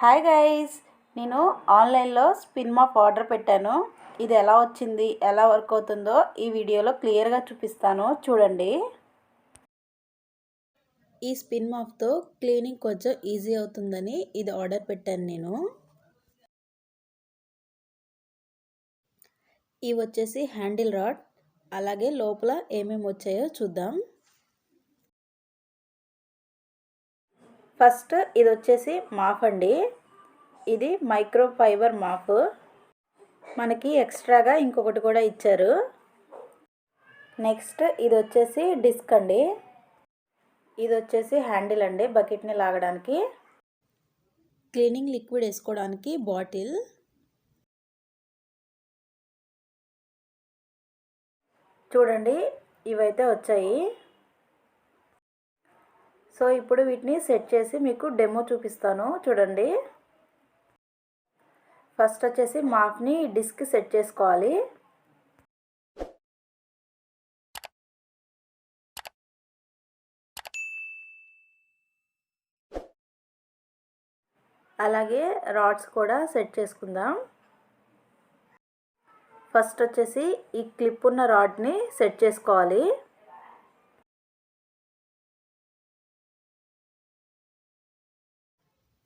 Hi guys నేను ఆన్లైన్లో spin MOP order పెట్టాను. ఇది ఎలా వచ్చింది ఎలా వర్క్ అవుతుందో ఈ వీడియోలో క్లియర్గా చూపిస్తాను. చూడండి. ఈ స్పిన్ మాప్తో క్లీనింగ్ కొంచెం ఈజీ అవుతుందని ఇది ఆర్డర్ పెట్టాను నేను. ఇవి వచ్చేసి హ్యాండిల్ రాడ్ అలాగే లోపల ఏమేమి వచ్చాయో చూద్దాం. ఫస్ట్ ఇది వచ్చేసి మాఫ్ అండి. ఇది మైక్రో ఫైబర్ మాఫ్. మనకి ఎక్స్ట్రాగా ఇంకొకటి కూడా ఇచ్చారు. నెక్స్ట్ ఇది వచ్చేసి డిస్క్ అండి. ఇది వచ్చేసి హ్యాండిల్ అండి బకెట్ని లాగడానికి. క్లీనింగ్ లిక్విడ్ వేసుకోవడానికి బాటిల్. చూడండి ఇవైతే వచ్చాయి. సో ఇప్పుడు వీటిని సెట్ చేసి మీకు డెమో చూపిస్తాను. చూడండి. ఫస్ట్ వచ్చేసి మాఫ్ని డిస్క్ సెట్ చేసుకోవాలి. అలాగే రాడ్స్ కూడా సెట్ చేసుకుందాం. ఫస్ట్ వచ్చేసి ఈ క్లిప్ ఉన్న రాడ్ని సెట్ చేసుకోవాలి.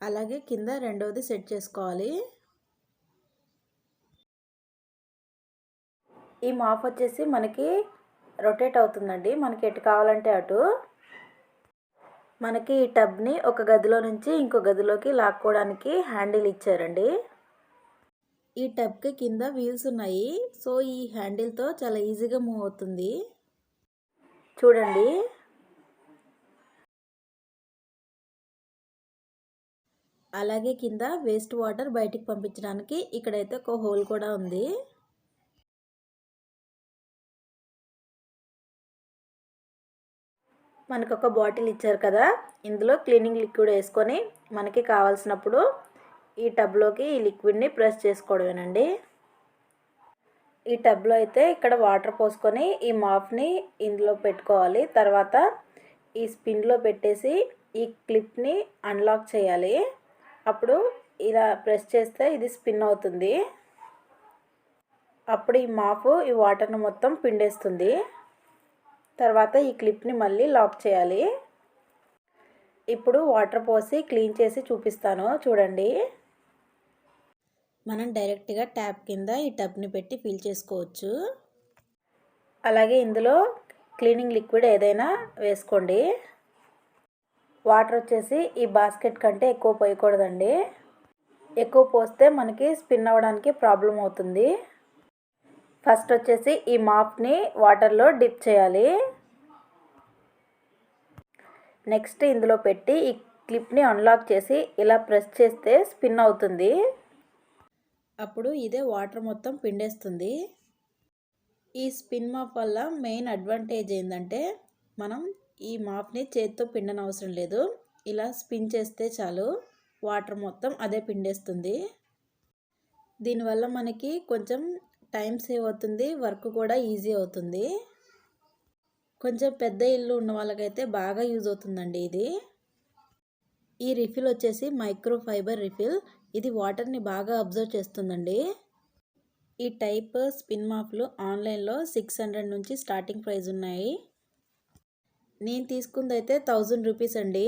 అలాగే కింద రెండవది సెట్ చేసుకోవాలి. ఈ మాప్ వచ్చేసి మనకి రొటేట్ అవుతుందండి. మనకి ఎటు కావాలంటే అటు. మనకి ఈ టబ్ని ఒక గదిలో నుంచి ఇంకో గదిలోకి లాక్కోవడానికి హ్యాండిల్ ఇచ్చారండి. ఈ టబ్కి కింద వీల్స్ ఉన్నాయి. సో ఈ హ్యాండిల్తో చాలా ఈజీగా మూవ్ అవుతుంది. చూడండి. అలాగే కింద వేస్ట్ వాటర్ బయటికి పంపించడానికి ఇక్కడైతే ఒక హోల్ కూడా ఉంది. మనకు ఒక బాటిల్ ఇచ్చారు కదా ఇందులో క్లీనింగ్ లిక్విడ్ వేసుకొని మనకి కావాల్సినప్పుడు ఈ టబ్లోకి ఈ లిక్విడ్ని ప్రెస్ చేసుకోవడమేనండి. ఈ టబ్లో అయితే ఇక్కడ వాటర్ పోసుకొని ఈ మాఫ్ని ఇందులో పెట్టుకోవాలి. తర్వాత ఈ స్పిన్లో పెట్టేసి ఈ క్లిప్ని అన్లాక్ చేయాలి. అప్పుడు ఇలా ప్రెస్ చేస్తే ఇది స్పిన్ అవుతుంది. అప్పుడు ఈ మాపు ఈ వాటర్ను మొత్తం పిండేస్తుంది. తర్వాత ఈ క్లిప్ని మళ్ళీ లాక్ చేయాలి. ఇప్పుడు వాటర్ పోసి క్లీన్ చేసి చూపిస్తాను. చూడండి. మనం డైరెక్ట్గా ట్యాప్ కింద ఈ టబ్ని పెట్టి ఫిల్ చేసుకోవచ్చు. అలాగే ఇందులో క్లీనింగ్ లిక్విడ్ ఏదైనా వేసుకోండి. వాటర్ వచ్చేసి ఈ బాస్కెట్ కంటే ఎక్కువ పోయకూడదండి. ఎక్కువ పోస్తే మనకి స్పిన్ అవ్వడానికి ప్రాబ్లం అవుతుంది. ఫస్ట్ వచ్చేసి ఈ మాప్ని వాటర్లో డిప్ చేయాలి. నెక్స్ట్ ఇందులో పెట్టి ఈ క్లిప్ని అన్లాక్ చేసి ఇలా ప్రెస్ చేస్తే స్పిన్ అవుతుంది. అప్పుడు ఇదే వాటర్ మొత్తం పిండేస్తుంది. ఈ స్పిన్ మాప్ వల్ల మెయిన్ అడ్వాంటేజ్ ఏంటంటే మనం ఈ మాప్ని చేత్తో పిండనవసరం లేదు. ఇలా స్పిన్ చేస్తే చాలు. వాటర్ మొత్తం అదే పిండేస్తుంది. దీనివల్ల మనకి కొంచెం టైం సేవ్ అవుతుంది. వర్క్ కూడా ఈజీ అవుతుంది. కొంచెం పెద్ద ఇల్లు ఉన్న వాళ్ళకైతే బాగా యూజ్ అవుతుందండి ఇది. ఈ రిఫిల్ వచ్చేసి మైక్రో ఫైబర్ రిఫిల్. ఇది వాటర్ని బాగా అబ్జర్వ్ చేస్తుందండి. ఈ టైప్ స్పిన్ మాప్లు ఆన్లైన్లో సిక్స్ హండ్రెడ్ నుంచి స్టార్టింగ్ ప్రైస్ ఉన్నాయి. నేను తీసుకుందైతే థౌజండ్ రూపీస్ అండి.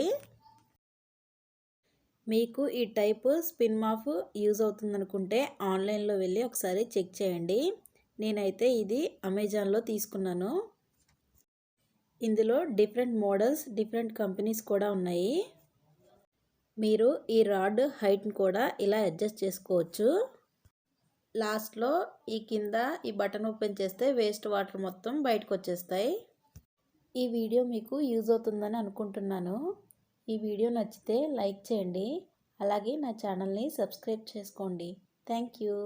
మీకు ఈ టైప్ స్పిన్ మాఫ్ యూజ్ అవుతుందనుకుంటే ఆన్లైన్లో వెళ్ళి ఒకసారి చెక్ చేయండి. నేనైతే ఇది అమెజాన్లో తీసుకున్నాను. ఇందులో డిఫరెంట్ మోడల్స్ డిఫరెంట్ కంపెనీస్ కూడా ఉన్నాయి. మీరు ఈ రాడ్ హైట్ని కూడా ఇలా అడ్జస్ట్ చేసుకోవచ్చు. లాస్ట్లో ఈ కింద ఈ బటన్ ఓపెన్ చేస్తే వేస్ట్ వాటర్ మొత్తం బయటకు వచ్చేస్తాయి. ఈ వీడియో మీకు యూజ్ అవుతుందని అనుకుంటున్నాను. ఈ వీడియో నచ్చితే లైక్ చేయండి. అలాగే నా ఛానల్ని సబ్స్క్రైబ్ చేసుకోండి. Thank you.